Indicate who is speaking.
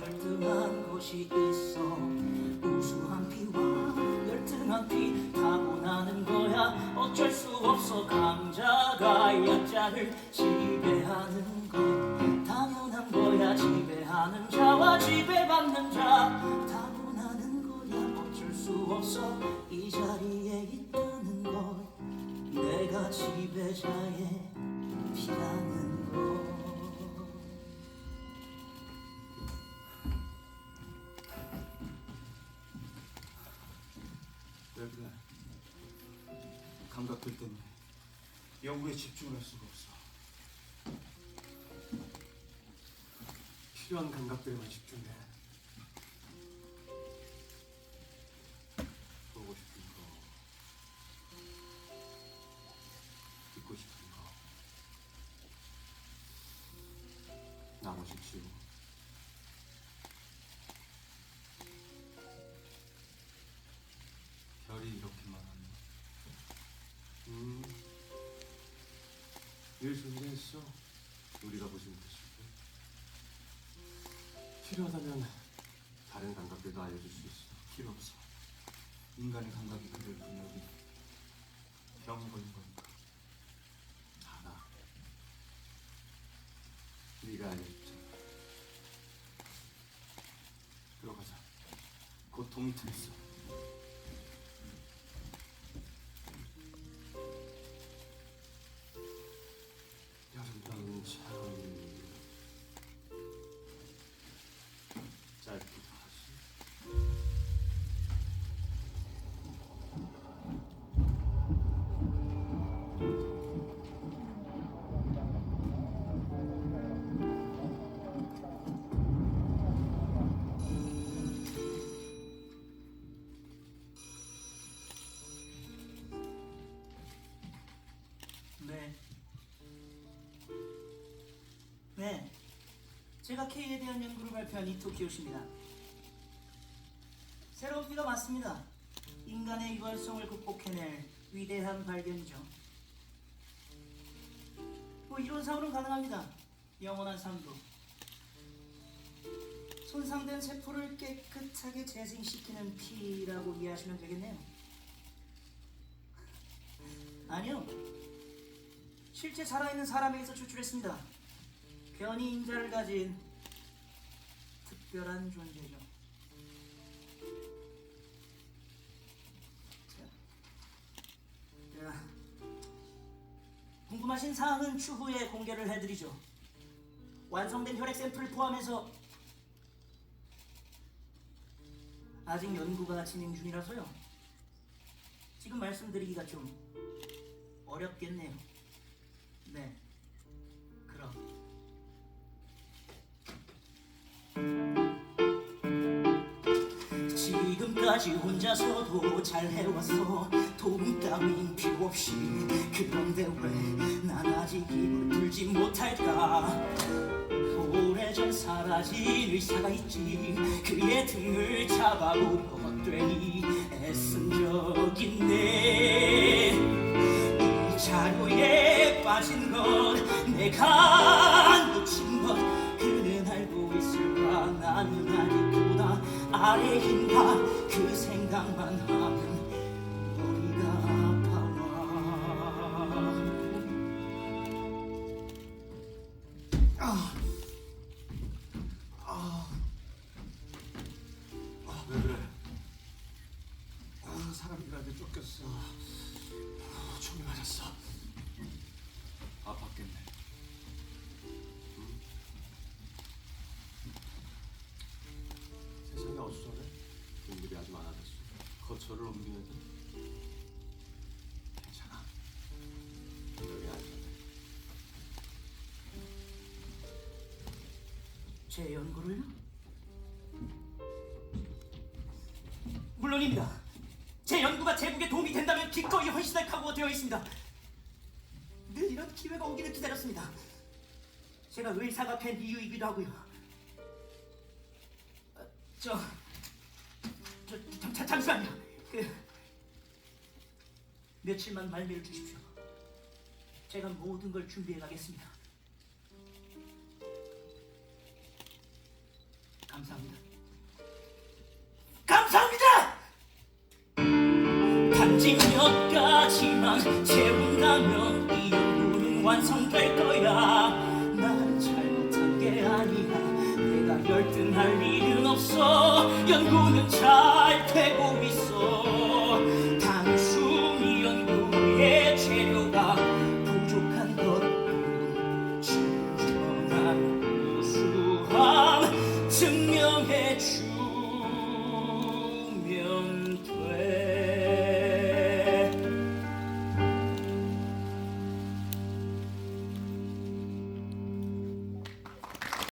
Speaker 1: 열등한 곳이 있어. 우수한 피와 열등한 피 타고나는 거야. 어쩔 수 없어. 강자가 약자를 지배하는 것. 당연한 거야. 지배하는 자와 지배받는 자. 타고나는 거야. 어쩔 수 없어. 이 자리에 있다는 걸 내가 지배자의 피라는 걸
Speaker 2: 왜 그래? 감각들 때문에 연구에 집중을 할 수가 없어. 필요한 감각들에만 집중해. 보고 싶은 거, 듣고 싶은 거, 나머지 지우 늘 존재했어. 우리가 보지 못했을 때. 필요하다면 다른 감각들도 알려줄 수 있어. 필요 없어. 인간의 감각이 그들 분명히 병 걸린 거니까. 알아. 네가 알려줬잖아. 들어가자. 고통이 들었어.
Speaker 1: 네. 네. 제가 K에 대한 연구를 발표한 이토키요시입니다. 새로운 피가 맞습니다. 인간의 이발성을 극복해낼 위대한 발견이죠. 뭐 이론상으로는 가능합니다. 영원한 삶도. 손상된 세포를 깨끗하게 재생시키는 피라고 이해하시면 되겠네요. 아니요. 실제 살아있는 사람에게서 추출했습니다. 변이 인자를 가진 특별한 존재죠. 자, 자, 궁금하신 사항은 추후에 공개를 해드리죠. 완성된 혈액 샘플을 포함해서 아직 연구가 진행 중이라서요. 지금 말씀드리기가 좀 어렵겠네요. 네. 그럼. 지금까지 혼자서도 잘 해왔어. 도움 따윈 필요 없이. 그런데 왜 난 아직 입을 풀지 못할까? 오래전 사라진 의사가 있지. 그의 등을 잡아보고 되니 애쓴 적 있네. 이 자료에 빠진 건 내가 놓친 것 그는 알고 있을까 나는 아직 그보다 아래인가 그 생각만 하면 머리가 아파
Speaker 2: 왜 그래? 아, 사람들한테 쫓겼어. 아, 총이 맞았어. 아팠겠네. 응? 세상이 어수선해. 일들이 아주 많아졌어. 거처를 옮기는 데 괜찮아. 여기 안전해.
Speaker 1: 제 연구를요? 물론입니다. 제 연구가 제국에 도움이 된다면 기꺼이 헌신할 각오가 되어 있습니다. 늘 이런 기회가 오기를 기다렸습니다. 제가 의사가 된 이유이기도 하고요. 어, 저, 저 잠시만요. 그 며칠만 말미를 주십시오. 제가 모든 걸 준비해 가겠습니다. 감사합니다. 감사합니다. 단지 몇 가지 시간만 채운다면 완성될 거야. 난 잘못한 게 아니야. 내가 열등할 일은 없어. 연구는 잘 되고